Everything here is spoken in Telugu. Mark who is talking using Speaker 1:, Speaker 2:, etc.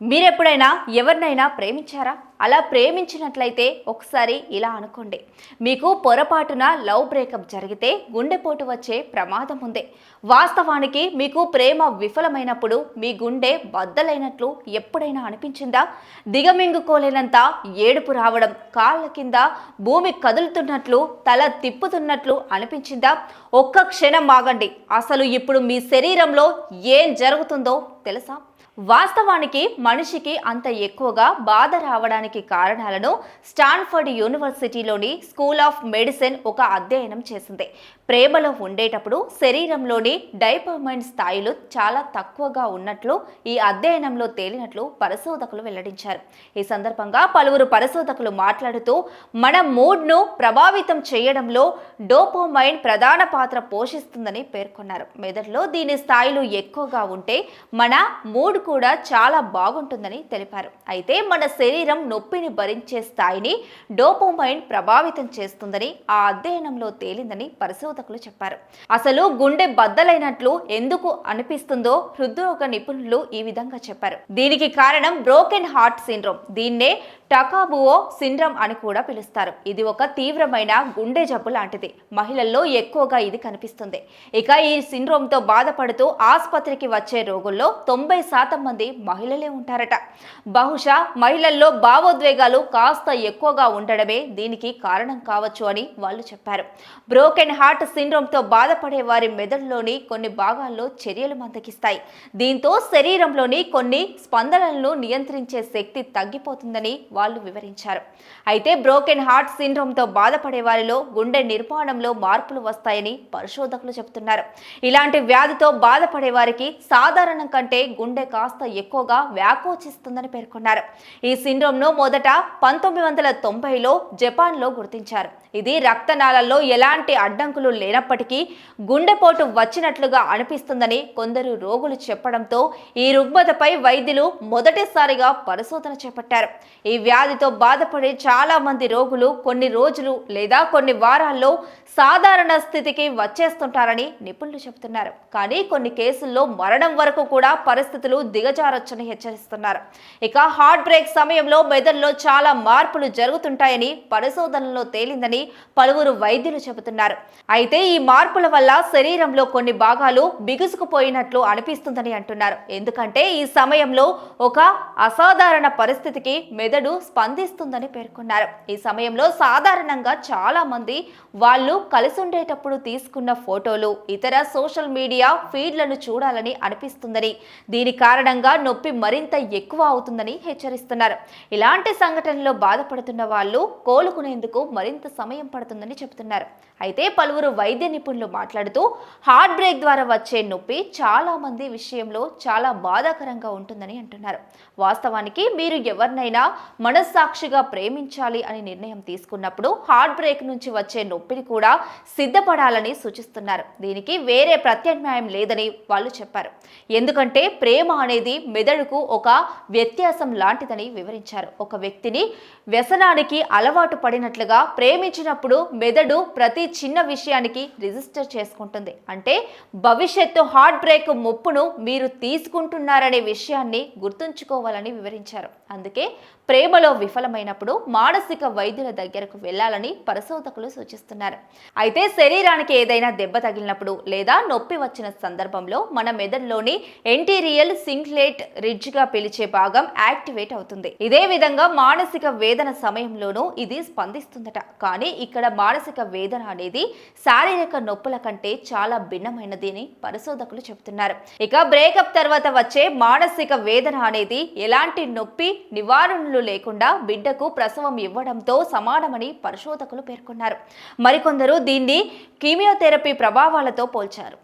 Speaker 1: మీరెప్పుడైనా ఎవరినైనా ప్రేమించారా? అలా ప్రేమించినట్లయితే ఒకసారి ఇలా అనుకోండి. మీకు పొరపాటున లవ్ బ్రేకప్ జరిగితే గుండెపోటు వచ్చే ప్రమాదం ఉంది. వాస్తవానికి మీకు ప్రేమ విఫలమైనప్పుడు మీ గుండె బద్దలైనట్లు ఎప్పుడైనా అనిపించిందా? దిగమింగుకోలేనంత ఏడుపు రావడం కాళ్ళ కింద భూమి కదులుతున్నట్లు తల తిప్పుతున్నట్లు అనిపించిందా? ఒక్క క్షణం ఆగండి. అసలు ఇప్పుడు మీ శరీరంలో ఏం జరుగుతుందో తెలుసా? వాస్తవానికి మనిషికి అంత ఎక్కువగా బాధ రావడానికి కారణాలను స్టాన్ఫర్డ్ యూనివర్సిటీలోని స్కూల్ ఆఫ్ మెడిసిన్ ఒక అధ్యయనం చేసింది. ప్రేమలో ఉండేటప్పుడు శరీరంలోని డైపర్మైన్ స్థాయిలు చాలా తక్కువగా ఉన్నట్లు ఈ అధ్యయనంలో తేలినట్లు పరిశోధకులు వెల్లడించారు. ఈ సందర్భంగా పలువురు పరిశోధకులు మాట్లాడుతూ మన మూడ్ను ప్రభావితం చేయడంలో డోపోమైన్ ప్రధాన పాత్ర పోషిస్తుందని పేర్కొన్నారు. మెదడులో దీని స్థాయిలు ఎక్కువగా ఉంటే మన మూడ్ కూడా చాలా బాగుంటుందని తెలిపారు. అయితే మన శరీరం నొప్పిని భరించే స్థాయిని డోపోమైన్ ప్రభావితం చేస్తుందని ఆ అధ్యయనంలో తేలిందని పరిశోధకులు చెప్పారు. అసలు గుండె బద్దలైనట్లు ఎందుకు అనిపిస్తుందో హృద్రోగ నిపుణులు ఈ విధంగా చెప్పారు. దీనికి కారణం బ్రోకెన్ హార్ట్ సిండ్రోమ్. దీన్నే టకాబువో సిండ్రమ్ అని కూడా పిలుస్తారు. ఇది ఒక తీవ్రమైన గుండె జబ్బు లాంటిది. మహిళల్లో ఎక్కువగా ఇది కనిపిస్తుంది. ఇక ఈ సిండ్రోమ్తో బాధపడుతూ ఆసుపత్రికి వచ్చే రోగుల్లో తొంభై శాతం మంది మహిళలే ఉంటారట. బహుశా మహిళల్లో భావోద్వేగాలు కాస్త ఎక్కువగా ఉండడమే దీనికి కారణం కావచ్చు అని వాళ్ళు చెప్పారు. బ్రోకెన్ హార్ట్ సిండ్రోమ్తో బాధపడే వారి మెదడులోని కొన్ని భాగాల్లో చర్యలు మందకిస్తాయి దీంతో శరీరంలోని కొన్ని స్పందనలను నియంత్రించే శక్తి తగ్గిపోతుందని వాళ్ళు వివరించారు. అయితే బ్రోకెన్ హార్ట్ సిండ్రోమ్తో బాధపడే వారిలో గుండె నిర్మాణంలో మార్పులు వస్తాయని పరిశోధకులు చెబుతున్నారు. ఇలాంటి వ్యాధితో బాధపడే వారికి సాధారణం కంటే గుండె కాస్త ఎక్కువగా వ్యాకోచిస్తుందని పేర్కొన్నారు. ఈ సిండ్రోమ్ను మొదట పంతొమ్మిది వందల తొంభైలో జపాన్లో గుర్తించారు. ఇది రక్తనాళాల్లో ఎలాంటి అడ్డంకులు లేనప్పటికీ గుండెపోటు వచ్చినట్లుగా అనిపిస్తుందని కొందరు రోగులు చెప్పడంతో ఈ రుగ్మతపై వైద్యులు మొదటిసారిగా పరిశోధన చేపట్టారు. ఈ వ్యాధితో బాధపడే చాలా మంది రోగులు కొన్ని రోజులు లేదా కొన్ని వారాల్లో సాధారణ స్థితికి వచ్చేస్తుంటారని నిపుణులు చెబుతున్నారు. కానీ కొన్ని కేసుల్లో మరణం వరకు కూడా పరిస్థితులు దిగజారొచ్చని హెచ్చరిస్తున్నారు. ఇక హార్ట్ బ్రేక్ సమయంలో మెదడులో చాలా మార్పులు జరుగుతుంటాయని పరిశోధనలో తేలిందని పలువురు వైద్యులు చెబుతున్నారు. అయితే ఈ మార్పుల వల్ల శరీరంలో కొన్ని భాగాలు బిగుసుకుపోయినట్లు అనిపిస్తుందని అంటున్నారు. ఎందుకంటే ఈ సమయంలో ఒక అసాధారణ పరిస్థితికి మెదడు స్పందిస్తుందని పేర్కొన్నారు. ఈ సమయంలో సాధారణంగా చాలా మంది వాళ్ళు కలిసి ఉండేటప్పుడు తీసుకున్న ఫోటోలు ఇతర సోషల్ మీడియా ఫీడ్లను చూడాలని అనిపిస్తుందని దీని కారణంగా నొప్పి మరింత ఎక్కువ అవుతుందని హెచ్చరిస్తున్నారు. ఇలాంటి సంఘటనలో బాధపడుతున్న వాళ్ళు కోలుకునేందుకు మరింత సమయం పడుతుందని చెబుతున్నారు. అయితే పలువురు వైద్య నిపుణులు మాట్లాడుతూ హార్ట్ బ్రేక్ ద్వారా వచ్చే నొప్పి చాలా మంది విషయంలో చాలా బాధాకరంగా ఉంటుందని అంటున్నారు. వాస్తవానికి మీరు ఎవరినైనా మనస్సాక్షిగా ప్రేమించాలి అని నిర్ణయం తీసుకున్నప్పుడు హార్ట్ బ్రేక్ నుంచి వచ్చే నొప్పిని కూడా సిద్ధపడాలని సూచిస్తున్నారు. దీనికి వేరే ప్రత్యామ్నాయం లేదని వాళ్ళు చెప్పారు. ఎందుకంటే ప్రేమ అనేది మెదడుకు ఒక వ్యత్యాసం లాంటిదని వివరించారు. ఒక వ్యక్తిని వ్యసనానికి అలవాటు పడినట్లుగా ప్రేమించినప్పుడు మెదడు ప్రతి చిన్న విషయానికి రిజిస్టర్ చేసుకుంటుంది. అంటే భవిష్యత్తు హార్ట్ బ్రేక్ ముప్పును మీరు తీసుకుంటున్నారనే విషయాన్ని గుర్తుంచుకోవాలని వివరించారు. అందుకే ప్రేమలో విఫలమైనప్పుడు మానసిక వైద్యుల దగ్గరకు వెళ్ళాలని పరిశోధకులు సూచిస్తున్నారు. అయితే శరీరానికి ఏదైనా దెబ్బ తగిలినప్పుడు లేదా నొప్పి వచ్చిన సందర్భంలో మన మెదడులోని ఎంటీరియల్ సింక్లేట్ రిడ్జ్గా పిలిచే భాగం యాక్టివేట్ అవుతుంది. ఇదే విధంగా మానసిక వేదన సమయంలోనూ ఇది స్పందిస్తుందట. కానీ ఇక్కడ మానసిక వేదన అనేది శారీరక నొప్పుల కంటే చాలా భిన్నమైనది అని పరిశోధకులు చెబుతున్నారు. ఇక బ్రేకప్ తర్వాత వచ్చే మానసిక వేదన అనేది ఎలాంటి నొప్పి నివారణలు లేకుండా బిడ్డకు ప్రసవం ఇవ్వడంతో సమానమని పరిశోధకులు పేర్కొన్నారు. మరికొందరు దీన్ని కీమియోథెరపీ ప్రభావాలతో పోల్చారు.